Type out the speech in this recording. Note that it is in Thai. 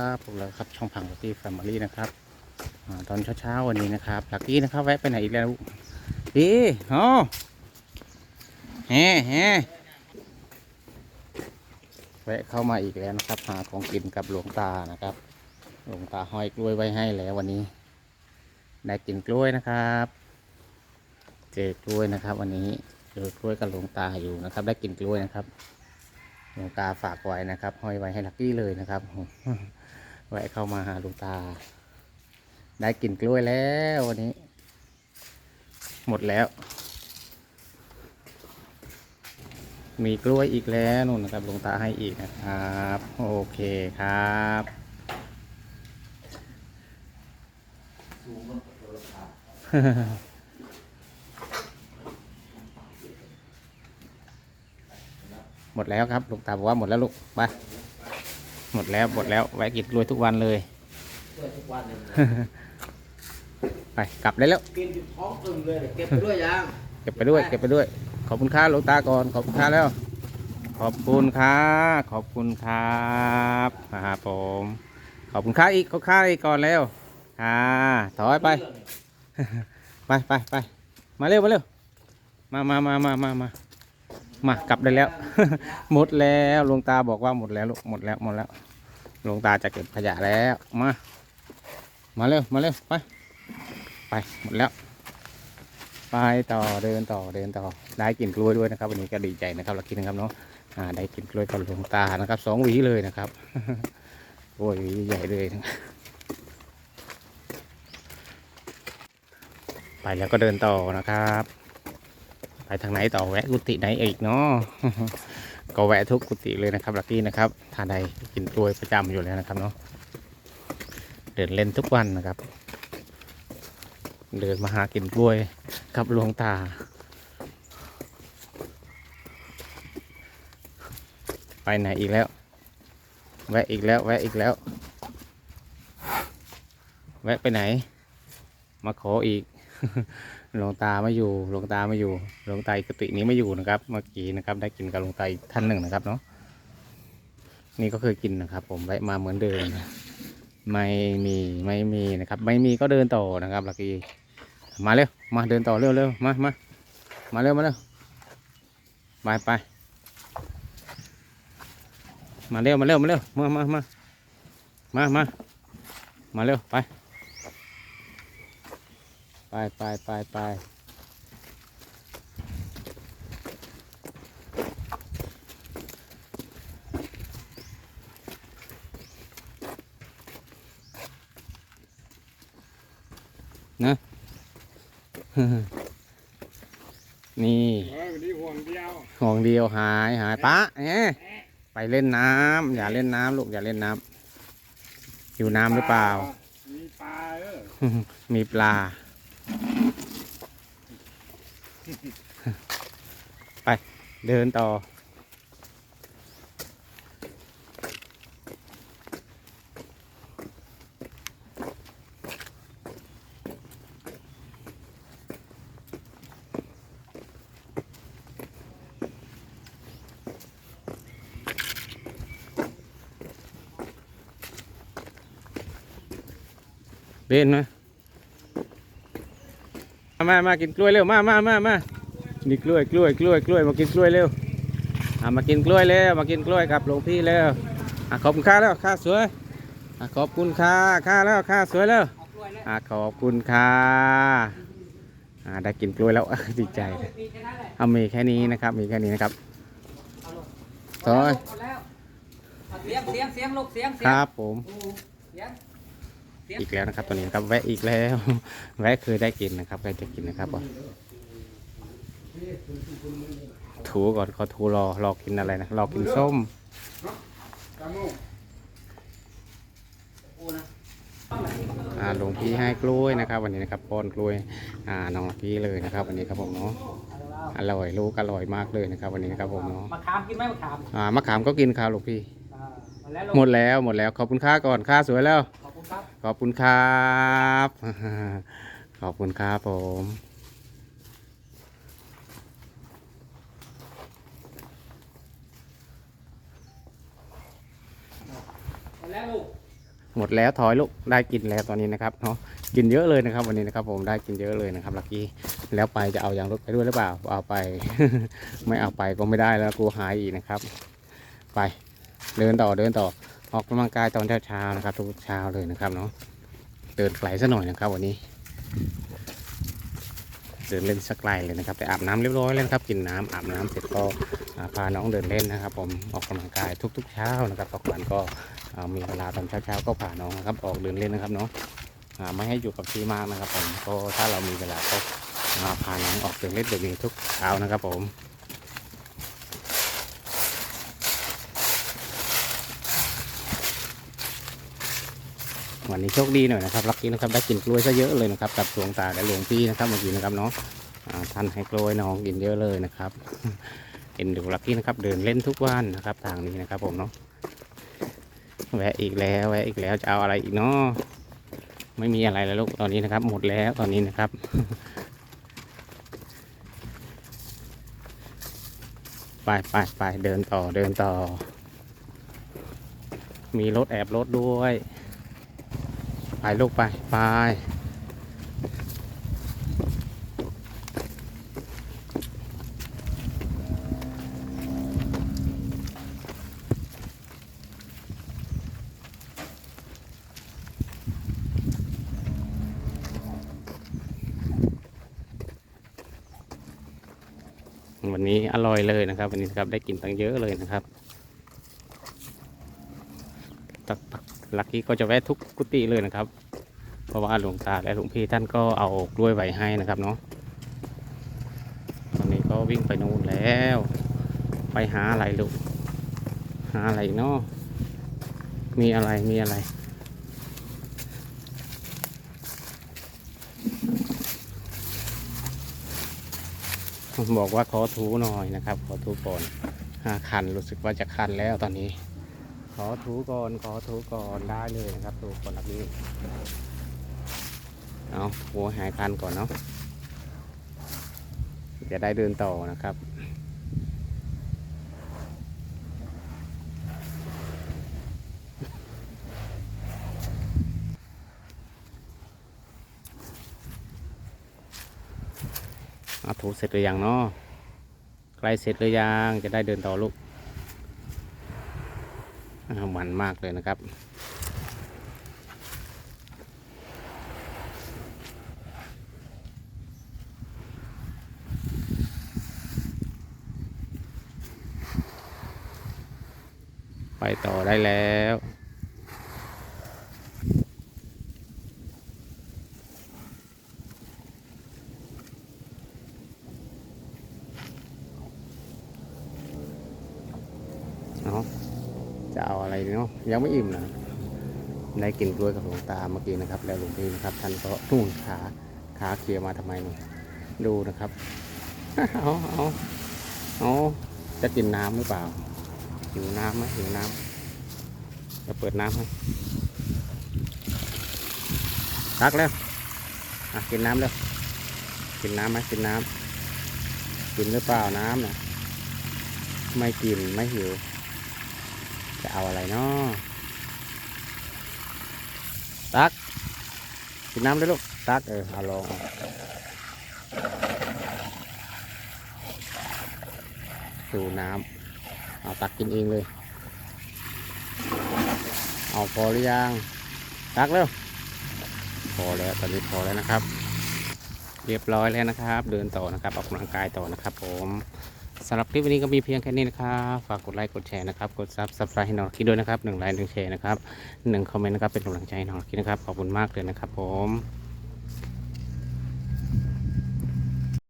ครับผมแล้วครับช่องพังลักกี้แฟมิลี่นะครับอตอนเช้าๆวันนี้นะครับลักกี้นะครับแวะไปไหนอีกแล้วดีอ๋อแฮ่แฮ่แวะเข้ามาอีกแล้วนะครับ หาของกินกับหลวงตานะครับ หลวงตาห้อยกล้วยไว้ให้แล้ววันนี้ ได้กินกล้วยนะครับ เจอกล้วยนะครับ วันนี้เจอกล้วยกับหลวงตาอยู่นะครับ ได้กินกล้วยนะครับหลวงตาฝากไว้นะครับ ห้อยไว้ให้ลักกี้เลยนะครับ แวะเข้ามาหาลวงตา ได้กินกล้วยแล้ววันนี้ หมดแล้ว มีกล้วยอีกแล้วนู่นนะครับหลวงตาให้อีกนะครับ โอเคครับหมดแล้วครับหลวงตาบอกว่าหมดแล้วลูกไป หมดแล้วหมดแล้วแวะกินกล้วยทุกวันเลยด้วยทุกวันเลยไปกลับได้แล้วกินอยู่ท้องตึงเลยเก็บไปด้วยยังเก็บไปด้วยเก็บไปด้วย ขอบคุณค่าหลวงตาก่อนขอบคุณค่าแล้ว ขอบคุณค่ะขอบคุณครับครับผม ขอบคุณค่าอีกเขาค่าอีกก่อนแล้วค่ะถอยไป ไปไปไปมาเร็วมาเร็วมามามามามา มากลับได้แล้ว หมดแล้วหลวงตาบอกว่าหมดแล้วลูกหมดแล้วหมดแล้วหลวงตาจะเก็บขยะแล้วมามาเร็วมาเร็วไปไปหมดแล้วไปต่อเดินต่อเดินต่อได้กินกล้วยด้วยนะครับ วันนี้ก็ดีใจนะครับลักกี้นะครับเนาะอ่าได้กินกล้วยกับหลวงตานะครับสองหวีเลยนะครับโอ้ยหวีใหญ่เลยนะไปแล้วก็เดินต่อนะครับ ไปทางไหนต่อแวะกุฏิไหนอีกเนาะก็แวะทุกกุฏิเลยนะครับ ลักกี้นะครับทานใดกินกล้วยประจำอยู่แล้วนะครับเนาะเดินเล่นทุกวันนะครับ เดินมาหากินกล้วยกับหลวงตา ไปไหนอีกแล้ว แวะอีกแล้ว แวะอีกแล้ว แวะไปไหน มาขออีก หลวงตาไม่อยู่หลวงตาไม่อยู่หลวงตาอีกตินี้ไม่อยู่นะครับ เมื่อกี้นะครับ ได้กินกับหลวงตาอีกท่านหนึ่งนะครับเนาะนี่ก็เคยกินนะครับ ผมแวะมาเหมือนเดิมไม่มีไม่มีนะครับ ไม่มีก็เดินต่อนะครับลักกี้มาเร็วมาเดินต่อเร็วเร็วมามามาเร็วมาเร็วไปไปมาเร็วมาเร็วมาเร็วมามามามามามาเร็วไป ไปไปไปไปนะ นี่เฮ้ยวันนี้ห่วงเดียวห่วงเดียวหายหายปะเนี่ยไปเล่นน้ำอย่าเล่นน้ำลูกอย่าเล่นน้ำอยู่น้ำหรือเปล่า มีปลาเออมีปลา ไป เดินต่อเบน มามามากินกล้วยเร็วมามามามานี่กล้วยกล้วยกล้วยกล้วยมากินกล้วยเร็วอะมากินกล้วยเร็วมากินกล้วยกับหลวงพี่เร็วอะขอบคุณค่าแล้วค่าสวยอะขอบคุณค่าค่าแล้วค่าสวยแล้วอะขอบคุณค่าอะได้กินกล้วยแล้วดีใจเลยเอามีแค่นี้นะครับ มีแค่นี้นะครับซอยเสียงเสียงเสียงลูกเสียงเสีคยงรับผมเสียง อีกแล้วนะครับตัวนี้นะครับแวะอีกแล้ว แวะเคยได้กินนะครับเคยจะกินนะครับผมถูก่อนเขาถูรอรอกินอะไรนะรอกินส้มจามูอ่าหลวงพี่ให้กล้วยนะครับ วันนี้นะครับป้อนกล้วยอ่าน้องพี่เลยนะครับ วันนี้ครับผมเนาะอร่อยลูกอร่อยมากเลยนะครับ วันนี้นะครับผมเนาะมะขามกินไหมมะขามอ่ามะขามก็กินครับหลวงพี่อ่ามาแล้วหมดแล้วหมดแล้วขอบคุณค่าก่อนค่าสวยแล้ว ขอบคุณครับขอบคุณครับ ขอบคุณครับผมมาแล้วลูกหมดแล้วถอยลูกได้กินแล้วตอนนี้นะครับเนาะกินเยอะเลยนะครับ วันนี้นะครับผมได้กินเยอะเลยนะครับลักกี้แล้วไปจะเอายางรถไปด้วยหรือเปล่าเอาไป ไม่เอาไปก็ไม่ได้แล้วกลัวหายอีกนะครับ ไปเดินต่อเดินต่อ ออกกำลังกายตอนเช้าๆนะครับ ทุกเช้าเลยนะครับเนาะเดินไกลสักหน่อยนะครับ วันนี้ เดินเล่นสักไกลเลยนะครับไปอาบน้ำเรียบร้อยแล้วนะครับกินน้ำอาบน้ำเสร็จก็อ่าพาน้องเดินเล่นนะครับ ผมออกกำลังกายทุก ๆ เช้านะครับตอกวันก็มีเวลาตอนเช้าๆก็พาน้องนะครับ ออกเดินเล่นนะครับเนาะไม่ให้อยู่กับที่มากนะครับ ผมก็ถ้าเรามีเวลาก็มาพาน้องออกเดินเล่นแบบนี้ทุกเช้านะครับ ผม วันนี้โชคดีหน่อยนะครับลักกี้นะครับได้กินกล้วยซะเยอะเลยนะครับกับหลวงตาและหลวงพี่นะครับเมื่อกี้นะครับเนาะท่านให้กล้วยน้องกินเยอะเลยนะครับเอ็นดูลักกี้นะครับเดินเล่นทุกวันนะครับทางนี้นะครับผมเนาะแวะอีกแล้วแวะอีกแล้วจะเอาอะไรอีกเนาะไม่มีอะไรแล้วลูกตอนนี้นะครับ หมดแล้วตอนนี้นะครับไปไปไปเดินต่อเดินต่อ มีรถแอบรถด้วย ไปลูกไป ไป วันนี้อร่อยเลยนะครับ วันนี้ครับได้กินตั้งเยอะเลยนะครับ ตักตัก ลักกี้ก็จะแวะทุกกุฏิเลยนะครับ เพราะว่าหลวงตาและหลวงพี่ท่านก็เอากล้วยไว้ให้นะครับเนาะตอนนี้ก็วิ่งไปนู่นแล้ว ไปหาอะไรลูกหาอะไรเนาะมีอะไรมีอะไร บอกว่าขอถูหน่อยนะครับ ขอถูก่อนห้าคันรู้สึกว่าจะคันแล้วตอนนี้ ขอถูก่อนขอถูก่อนได้เลยนะครับถูก่อนแบบนี้เอาหัวหายคันก่อนเนาะจะได้เดินต่อนะครับอาถูเสร็จหรือยังเนาะใกล้เสร็จหรือยังจะได้เดินต่อลูก มันมากเลยนะครับ ไปต่อได้แล้วเอา จะเอาอะไรเนาะยังไม่อิ่มนะได้กินกล้วยกับหลวงตาเมื่อกี้นะครับ แล้วหลวงพี่นะครับ ท่านก็นุ่นขาขาเคลียร์มาทำไมนี่ดูนะครับเอาเอาเอาจะกินน้ำหรือเปล่าหิวน้ำไหมหิวน้ำจะเปิดน้ำให้ตักแล้วอะกินน้ำแล้วกินน้ำไหมกินน้ำกินหรือเปล่าน้ำนะไม่กินไม่หิว เอาอะไรเนาะตักกินน้ำเลยลูก ตักเออเอาลองดูน้ำเอาตักกินเองเลย เอาพอหรือยัง ตักเร็วพอแล้วตอนนี้พอแล้วนะครับ เรียบร้อยแล้วนะครับ เดินต่อนะครับ ออกกำลังกายต่อนะครับผม สำหรับคลิปวันนี้ก็มีเพียงแค่นี้นะครับ ฝากกดไลค์กดแชร์นะครับ กดซับสไครต์ให้น้องคิดด้วยนะครับหนึ่งไลค์หนึ่งแชร์นะครับหนึ่งคอมเมนต์นะครับเป็นกำลังใจให้น้องคิดนะครับ ขอบคุณมากเลยนะครับผม